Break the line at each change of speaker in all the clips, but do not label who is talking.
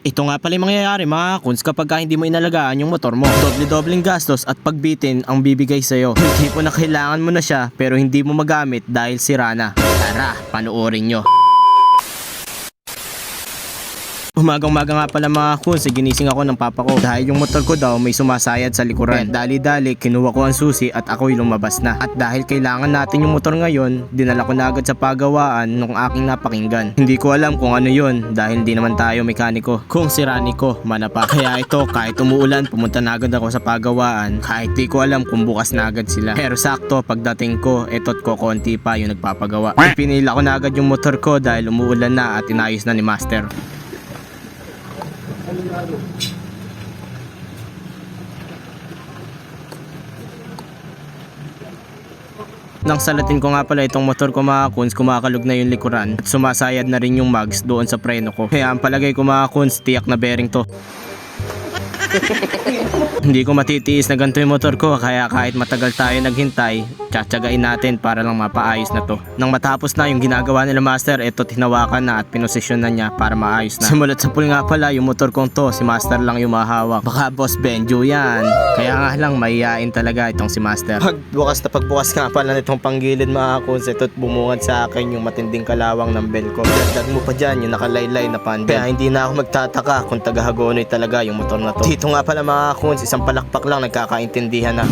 Ito nga pala yung mangyayari mga kuns kapag ka hindi mo inalagaan yung motor mo. Doble-dobleng gastos at pagbitin ang bibigay sa'yo. Hindi po na kailangan mo na siya pero hindi mo magamit dahil sira na. Tara, panoorin nyo. Umagang-maga nga pala mga kuns, ginising ako ng papa ko dahil yung motor ko daw may sumasayad sa likuran. Dali-dali, kinuha ko ang susi at ako'y lumabas na. At dahil kailangan natin yung motor ngayon, dinala ko na agad sa pagawaan nung aking napakinggan. Hindi ko alam kung ano yon dahil hindi naman tayo mekaniko. Kung si Rani ko, manapa. Kaya ito, kahit umuulan, pumunta na agad ako sa pagawaan. Kahit di ko alam kung bukas na agad sila. Pero sakto, pagdating ko, etot ko konti pa yung nagpapagawa. Pinila ko na agad yung motor ko dahil umuulan na at inayos na ni Master. Nang salatin ko nga pala itong motor ko mga kuns, kumakalog na yung likuran at sumasayad na rin yung mags doon sa preno ko. Kaya ang palagay ko mga kuns, tiyak na bearing to. Hindi ko matitiis na ganito yung motor ko kaya kahit matagal tayo naghintay, tsatsagain natin para lang mapaayos na to. Nang matapos na yung ginagawa nila master, ito tinawakan na at pinosisyon na niya para maayos na. Simulat sa pool nga pala, yung motor kong to, si master lang yung mahawak. Baka boss Benjo yan. Kaya nga lang, mahihain talaga itong si master. Pagbukas na pagbukas nga pala nitong panggilid mga kuns, ito't bumungad sa akin yung matinding kalawang ng bell ko. Dagdag mo pa dyan yung nakalaylay na pandel. Kaya hindi na ako magtataka kung tagahagonoy talaga yung motor na to. Dito nga pala mga kuns, isang palakpak lang nagkakaintindihan na.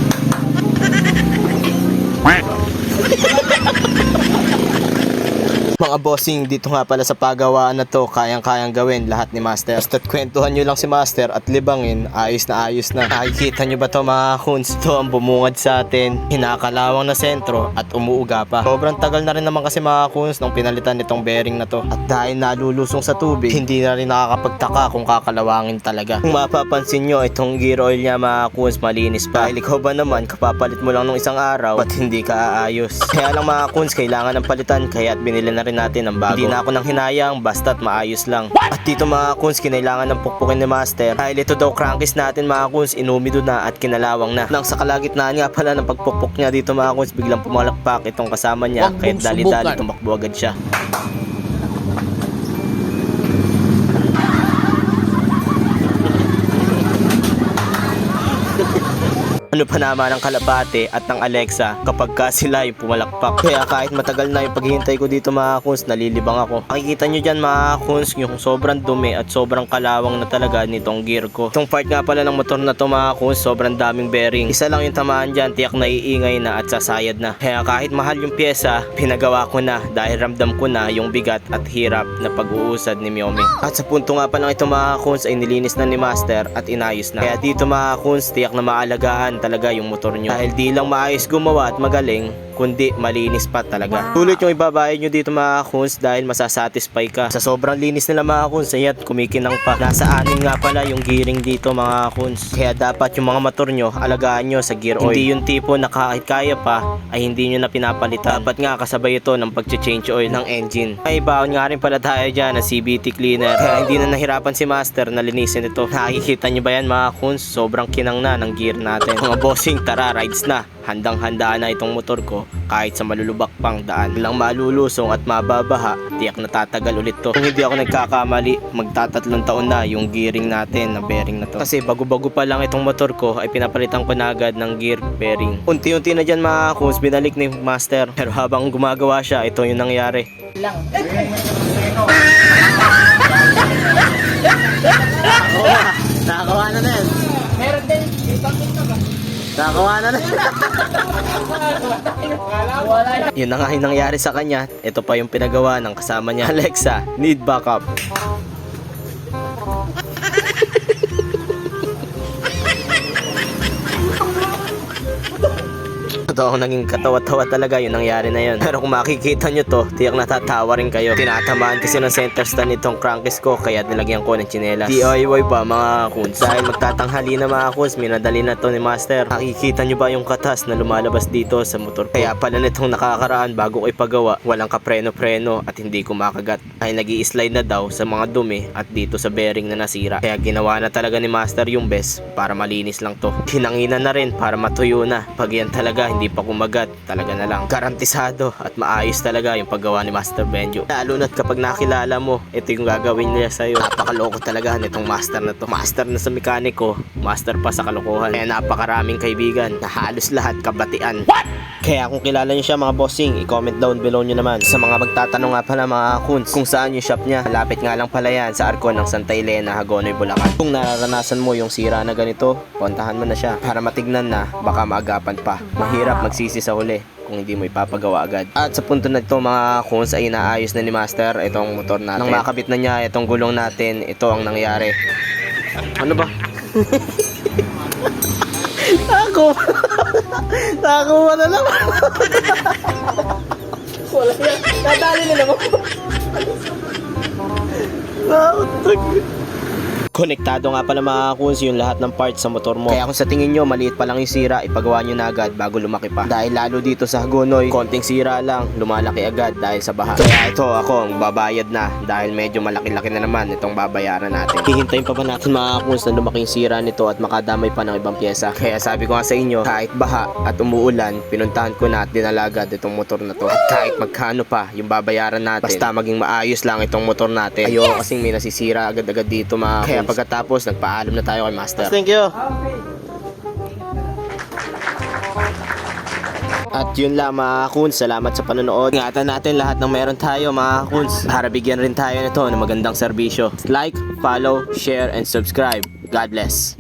Mga bossing, dito nga pala sa pagawaan na to, kayang-kayang gawin lahat ni Master. Basta't kwentuhan nyo lang si Master at libangin, ayos na ayos na. Nakikita nyo ba to mga kuns? Ito ang bumungad sa atin, hinakalawang na sentro at umuuga pa. Sobrang tagal na rin naman kasi mga kuns nung pinalitan nitong bearing na to. At dahil nalulusong sa tubig, hindi na rin nakakapagtaka kung kakalawangin talaga. Kung mapapansin nyo, itong gear oil niya mga kuns malinis pa. Dahil ikaw ba naman, kapapalit mo lang nung isang araw, ba't hindi ka aayos? Kaya lang mga kuns, kailangan ng palitan, kaya at binili na rin natin ng bago. Hindi na ako nang hinayang, basta't maayos lang. At dito mga kuns, kinailangan ng pukpukin ni Master. Dahil ito daw crankis natin mga kuns, inumido na at kinalawang na. Nang sa kalagitnaan nga pala ng pagpukpok niya dito mga kuns, biglang pumalakpak itong kasama niya.
Mong
dali-dali tumakbo agad siya. Ano pa naman ang kalapate at ng Alexa kapag ka sila yung pumalakpak. Kaya kahit matagal na yung paghihintay ko dito mga kuns, nalilibang ako. Makikita nyo dyan mga kuns yung sobrang dumi at sobrang kalawang na talaga nitong gear ko. Itong part nga pala ng motor na to mga kuns, sobrang daming bearing. Isa lang yung tamaan dyan, tiyak na iingay na at sasayad na. Kaya kahit mahal yung pyesa, pinagawa ko na dahil ramdam ko na yung bigat at hirap na pag-uusad ni Miomi. At sa punto nga pa lang ito mga kuns ay nilinis na ni Master at inayos na. Kaya dito mga kuns, tiyak na maalagaan talaga yung motor nyo. Dahil di lang maayos gumawa at magaling, kundi malinis pa talaga. Sulit yung ibabayad nyo dito mga kuns dahil masasatisfy ka. Sa sobrang linis nila mga kuns, ayat kumikinang pa. Nasa anin nga pala yung gearing dito mga kuns. Kaya dapat yung mga motor nyo, alagaan nyo sa gear oil. Hindi yung tipo na kahit kaya pa, ay hindi nyo na pinapalitan. Dapat nga kasabay ito ng pag-change oil ng engine. Ay baon nga rin pala tayo dyan ng CBT cleaner. Kaya hindi na nahirapan si Master na linisin ito. Nakikita nyo ba yan mga kuns? Sobrang kinang na ng gear natin. Mga bossing, tara, rides na. Handang-handa na itong motor ko kahit sa malulubak pang daan. Lang malulusong at mababaha, tiyak na tatagal ulit to. Kung hindi ako nagkakamali, magtatatlong taon na yung gearing natin na bearing na to. Kasi bago-bago pa lang itong motor ko ay pinapalitan ko na agad ng gear bearing. Unti-unti na dyan mga kuns, binalik ni Master. Pero habang gumagawa siya, ito yung nangyari. Nakakawa na na yan. Nakakawa na na. Yun na nga yung nangyari sa kanya. Ito pa yung pinagawa ng kasama niya. Alexa, need backup. Totoo naging katawa-tawa talaga yung nangyari na yun. Pero kung makikita nyo to, tiyak natatawa rin kayo. Tinatamaan kasi ng center stand itong crankcase ko kaya nilagyan ko ng tsinelas. DIY ba mga kuns? Dahil magtatanghali na mga kuns, minadali na to ni Master. Nakikita nyo ba yung katas na lumalabas dito sa motor ko? Kaya pala nitong nakakaraan bago ko ipagawa, walang kapreno-preno at hindi ko makagat. Ay nag slide na daw sa mga dumi at dito sa bearing na nasira. Kaya ginawa na talaga ni Master yung best para malinis lang to. Hinanginan na rin para matuyo na. Pag yan talaga hindi pa kumagat, talaga na lang. Garantisado at maayos talaga yung paggawa ni Master Benjo. Lalo na't kapag nakilala mo, ito yung gagawin niya sa'yo. Napakaloko talaga nitong master na to. Master na sa mekaniko, master pa sa kalokohan. Kaya napakaraming kaibigan na halos lahat kabatian. Kaya kung kilala niyo siya mga bossing, i-comment down below nyo naman. Sa mga magtatanong nga pala mga kuns, kung saan yung shop niya, malapit nga lang pala yan sa Arco ng Santa Elena, Hagonoy, Bulacan. Kung nararanasan mo yung sira na ganito, puntahan mo na siya para matignan na baka maagapan pa. Mahirap magsisi sa huli kung hindi mo ipapagawa agad. At sa punto na ito mga kuns ay inaayos na ni Master itong motor natin. Nang makabit na niya itong gulong natin, ito ang nangyari. Ano ba? Ako! Nakakuha na naman! Wala yan. Nadali na naman. Nautag. Konektado nga pala mga kuns yung lahat ng parts sa motor mo. Kaya kung sa tingin nyo maliit pa lang yung sira, ipagawa nyo na agad bago lumaki pa. Dahil lalo dito sa Hagonoy, konting sira lang, lumalaki agad dahil sa baha. Kaya ito ako ang babayad na dahil medyo malaki-laki na naman itong babayaran natin. Hihintayin pa ba natin mga kuns na lumaki yung sira nito at makadamay pa ng ibang pyesa. Kaya sabi ko nga sa inyo, kahit baha at umuulan, pinuntahan ko na at dinalagad itong motor na to. At kahit magkano pa yung babayaran natin, basta maging maayos lang itong motor natin. Ayoko kasing may nasisira agad-agad dito mga Kaya pagkatapos, nagpaalam na tayo kay Master. Thank you. At yun lang mga kuns, salamat sa panonood. Ingatan natin lahat ng meron tayo mga kuns para bigyan rin tayo nito ng magandang serbisyo. Like, follow, share, and subscribe. God bless.